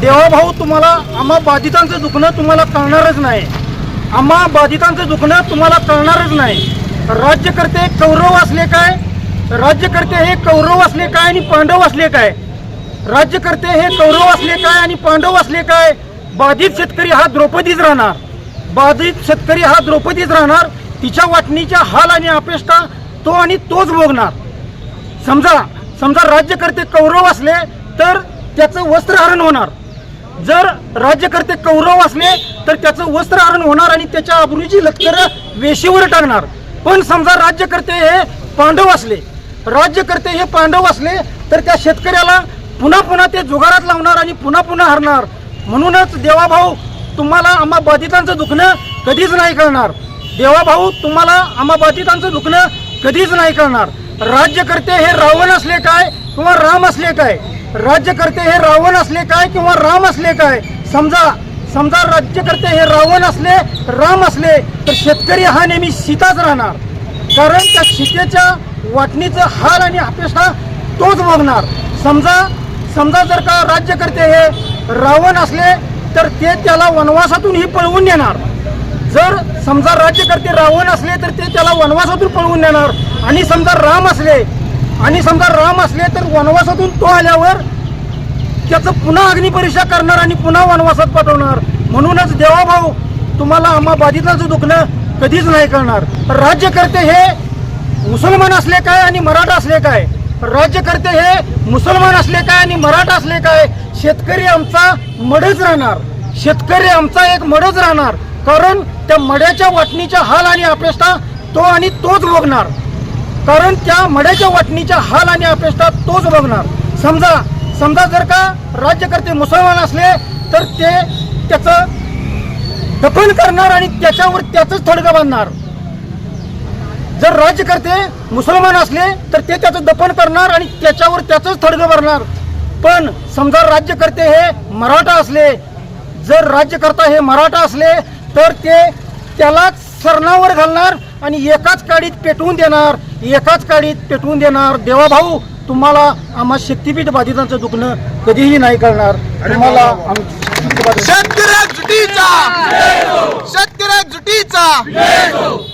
देवाभाऊ तुम्हाला आम्हा बाधितांचं दुखणं तुम्हाला कळणारच नाही. आम्हा बाधितांचं दुखणं तुम्हाला कळणारच नाही. राज्यकर्ते कौरव असले काय? राज्यकर्ते हे कौरव असले काय आणि पांडव असले काय? राज्यकर्ते हे कौरव असले काय आणि पांडव असले काय? बाधित शेतकरी हा द्रौपदीच राहणार. बाधित शेतकरी हा द्रौपदीच राहणार. तिच्या वाटणीच्या हाल आणि अपेष्टा तो आणि तोच भोगणार. समजा समजा राज्यकर्ते कौरव असले तर त्याचं वस्त्रहरण होणार. जर राज्यकर्ते कौरव असले तर त्याचं वस्त्रहरण होणार आणि त्याच्या अब्रूची लष्कर वेशीवर टाकणार पण समजा राज्यकर्ते हे पांडव असले राज्यकर्ते हे पांडव असले तर त्या शेतकऱ्याला पुन्हा पुन्हा ते जुगारात लावणार आणि पुन्हा पुन्हा हरणार. म्हणूनच देवाभाऊ तुम्हाला आम्हा बाधितांचं दुखणं कधीच नाही कळणार. देवाभाऊ तुम्हाला आम्हा बाधितांचं दुखणं कधीच नाही करणार राज्यकर्ते हे रावण असले काय किंवा राम असले काय? राज्यकर्ते हे रावण असले काय किंवा राम असले काय? समजा समजा राज्यकर्ते हे रावण असले राम असले तर शेतकरी हा नेहमी सीताच राहणार. कारण त्या सीतेच्या वाटणीचं हाल आणि अपेक्षा तोच बघणार. समजा समजा जर का राज्यकर्ते हे रावण असले तर ते त्याला वनवासातूनही पळवून नेणार. जर समजा राज्यकर्ते रावण असले तर ते त्याला वनवासातून पळवून नेणार. आणि समजा राम असले आणि समजा राम असले तर वनवासातून तो आल्यावर त्याचं पुन्हा अग्निपरीक्षा करणार आणि पुन्हा वनवासात पाठवणार. म्हणूनच देवाभाऊ तुम्हाला आम्हा बाधितांचं दुखणं कधीच नाही करणार. राज्यकर्ते हे मुसलमान असले काय आणि मराठा असले काय? राज्यकर्ते हे मुसलमान असले काय आणि मराठा असले काय? शेतकरी आमचा मडच राहणार. शेतकरी आमचा एक मडच राहणार. कारण त्या मड्याच्या वाटणीच्या हाल आणि अपेष्टा तो आणि तोच बघणार कारण त्या मड्याच्या वाटणीच्या हाल आणि अपेष्टा तोच बघणार. समजा समजा जर का राज्यकर्ते मुसलमान असले तर ते त्याचं दफन करणार आणि त्याच्यावर त्याचंच थडगं बांधणार. जर राज्यकर्ते मुसलमान असले तर ते त्याचं दफन करणार आणि त्याच्यावर त्याचंच थडगं भरणार. पण समजा राज्यकर्ते हे मराठा असले जर राज्यकर्ता हे मराठा असले तर ते त्यालाच सरणावर घालणार आणि एकाच काडीत पेटवून देणार. एकाच काडीत पेटवून देणार. देवाभाऊ तुम्हाला आम्हा शक्तीपीठ बाधितांचं दुखणं कधीही नाही करणार. तुम्हाला शेतकऱ्या जुटीचा! शेतकऱ्या जुटीचा!